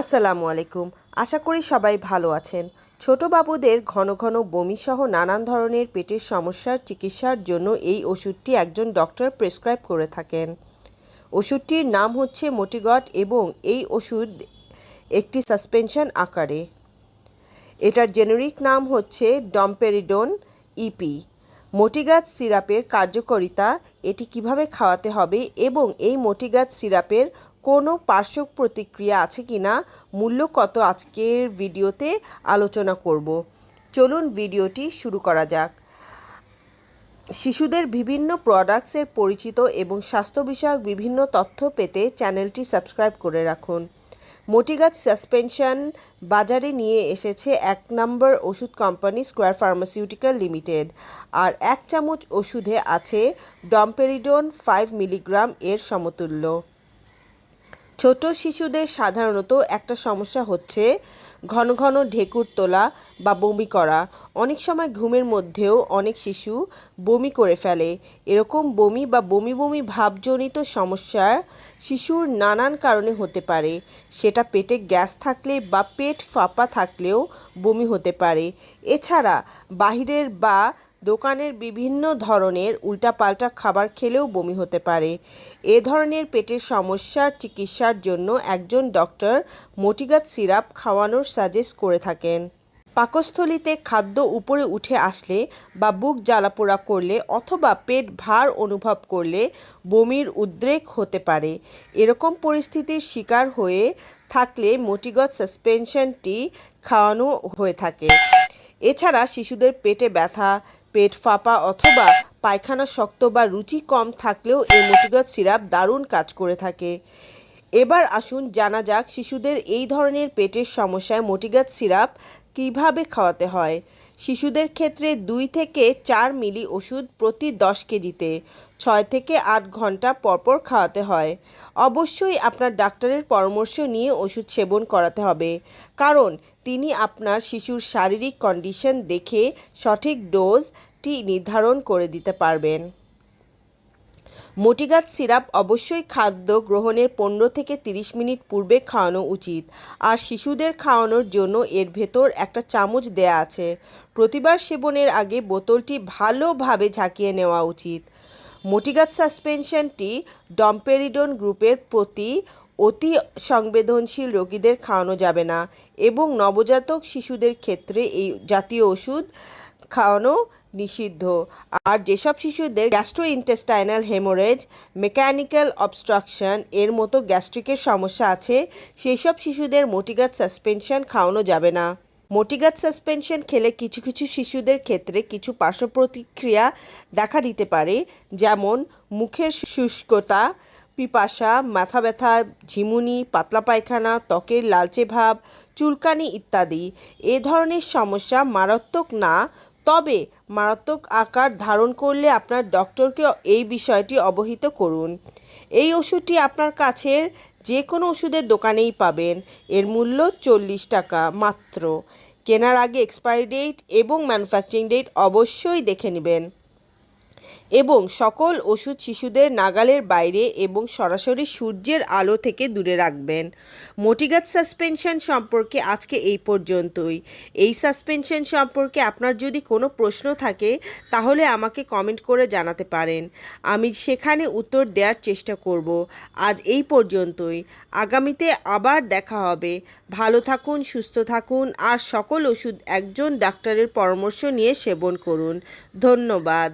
আসসালামু আলাইকুম। আশা করি সবাই ভালো আছেন। ছোট বাবুদের ঘন ঘন বমিসহ নানান ধরনের পেটের সমস্যার চিকিৎসার জন্য এই ওষুধটি একজন ডক্টর প্রেসক্রাইব করে থাকেন। ওষুধটির নাম হচ্ছে মোটিগট এবং এই ওষুধ একটি সাসপেনশন আকারে। এটার জেনেরিক নাম হচ্ছে ডম্পেরিডোন ইপি। মোটিগাছ সিরাপের কার্যকারিতা, এটি কীভাবে খাওয়াতে হবে এবং এই মোটিগাছ সিরাপের কোনো পার্শ্ব প্রতিক্রিয়া আছে কি না? মূল্য কত আজকের ভিডিওতে আলোচনা করব। চলুন ভিডিওটি শুরু করা যাক। শিশুদের বিভিন্ন প্রোডাক্টসের পরিচিত এবং স্বাস্থ্য বিষয়ক বিভিন্ন তথ্য পেতে চ্যানেলটি সাবস্ক্রাইব করে রাখুন। মোটিগাছ সাসপেনশন বাজারে নিয়ে এসেছে এক নম্বর ওষুধ কোম্পানি স্কোয়ার ফার্মাসিউটিক্যাল লিমিটেড আর এক চামচ ওষুধে আছে ডম্পেরিডোন ফাইভ মিলিগ্রাম এর সমতুল্য। ছোট শিশুদের সাধারণত একটা সমস্যা হচ্ছে ঘন ঘন ঢেকুর তোলা বা বমি করা। অনেক সময় ঘুমের মধ্যেও অনেক শিশু বমি করে ফেলে। এরকম বমি বা বমি বমি ভাবজনিত সমস্যা শিশুর নানান কারণে হতে পারে। সেটা পেটে গ্যাস থাকলে বা পেট ফাঁপা থাকলেও বমি হতে পারে। এছাড়া বাহিরের বা দোকানের বিভিন্ন ধরনের উল্টাপাল্টা খাবার খেলেও বমি হতে পারে। এ ধরনের পেটের সমস্যার চিকিৎসার জন্য একজন ডক্টর মোটিগাত সিরাপ খাওয়ানোর সাজেস্ট করে থাকেন। পাকস্থলিতে খাদ্য উপরে উঠে আসলে বা বুক জ্বালাপোড়া করলে অথবা পেট ভার অনুভব করলে বমির উদ্রেক হতে পারে। এরকম পরিস্থিতির শিকার হয়ে থাকলে মোটিগত সাসপেনশনটি খাওয়ানো হয়ে থাকে। এছাড়া শিশুদের পেটে ব্যথা পেট ফাঁপা অথবা পায়খানা শক্ত বা রুচি কম থাকলেও এই মোটিগত সিরাপ দারুণ কাজ করে থাকে। এবার আসুন জানা যাক শিশুদের এই ধরনের পেটের সমস্যায় মোটিগাত সিরাপ কীভাবে খাওয়াতে হয়? শিশুদের ক্ষেত্রে দুই থেকে চার মিলি ওষুধ প্রতি দশ কেজিতে, ছয় থেকে আট ঘণ্টা পরপর খাওয়াতে হয়। অবশ্যই আপনার ডাক্তারের পরামর্শ নিয়ে ওষুধ সেবন করাতে হবে। কারণ তিনি আপনার শিশুর শারীরিক কন্ডিশন দেখে সঠিক ডোজটি নির্ধারণ করে দিতে পারবেন। মোটিগাছ সিরাপ অবশ্যই খাদ্য গ্রহণের পনেরো থেকে তিরিশ মিনিট পূর্বে খাওয়ানো উচিত। আর শিশুদের খাওয়ানোর জন্য এর ভেতর একটা চামচ দেয়া আছে। প্রতিবার সেবনের আগে বোতলটি ভালোভাবে ঝাঁকিয়ে নেওয়া উচিত। মোটিগাছ সাসপেনশনটি ডম্পেরিডন গ্রুপের প্রতি অতি সংবেদনশীল রোগীদের খাওয়ানো যাবে না এবং নবজাতক শিশুদের ক্ষেত্রে এই জাতীয় ওষুধ খাওয়ানো নিষিদ্ধ। আর যেসব শিশুদের gastrointestinal haemorrhage mechanical obstruction এর মতো গ্যাস্ট্রিকের সমস্যা আছে সেই সব শিশুদের মোটিগাত সাসপেনশন খাওয়ানো যাবে না। মোটিগাত সাসপেনশন খেলে কিছু কিছু শিশুদের ক্ষেত্রে কিছু পার্শ্ব প্রতিক্রিয়া দেখা দিতে পারে, যেমন মুখের শুষ্কতা, পিপাসা, মাথা ব্যথা, ঝিমুনি, পাতলা পায়খানা, ত্বকের লালচে ভাব, চুলকানি ইত্যাদি। এ ধরনের সমস্যা মারাত্মক না তবে মারাত্মক আকার ধারণ করলে আপনার ডক্টরকে এই বিষয়টি অবহিত করুন। এই ওষুধটি আপনার কাছের যে কোনো ওষুধের দোকানেই পাবেন। এর মূল্য চল্লিশ টাকা মাত্র। কেনার আগে এক্সপায়ারি ডেট এবং ম্যানুফ্যাকচারিং ডেট অবশ্যই দেখে নেবেন। এবং সকল ওষুধ শিশুদের নাগালের বাইরে এবং সরাসরি সূর্যের আলো থেকে দূরে রাখবেন। মোটিগাত সাসপেনশন সম্পর্কে আজকে এই পর্যন্তই। এই সাসপেনশন সম্পর্কে আপনার যদি কোনো প্রশ্ন থাকে, তাহলে আমাকে কমেন্ট করে জানাতে পারেন। আমি সেখানে উত্তর দেওয়ার চেষ্টা করব। আজ এই পর্যন্তই। আগামীতে আবার দেখা হবে। ভালো থাকুন, সুস্থ থাকুন, আর সকল ওষুধ একজন ডাক্তারের পরামর্শ নিয়ে সেবন করুন। ধন্যবাদ।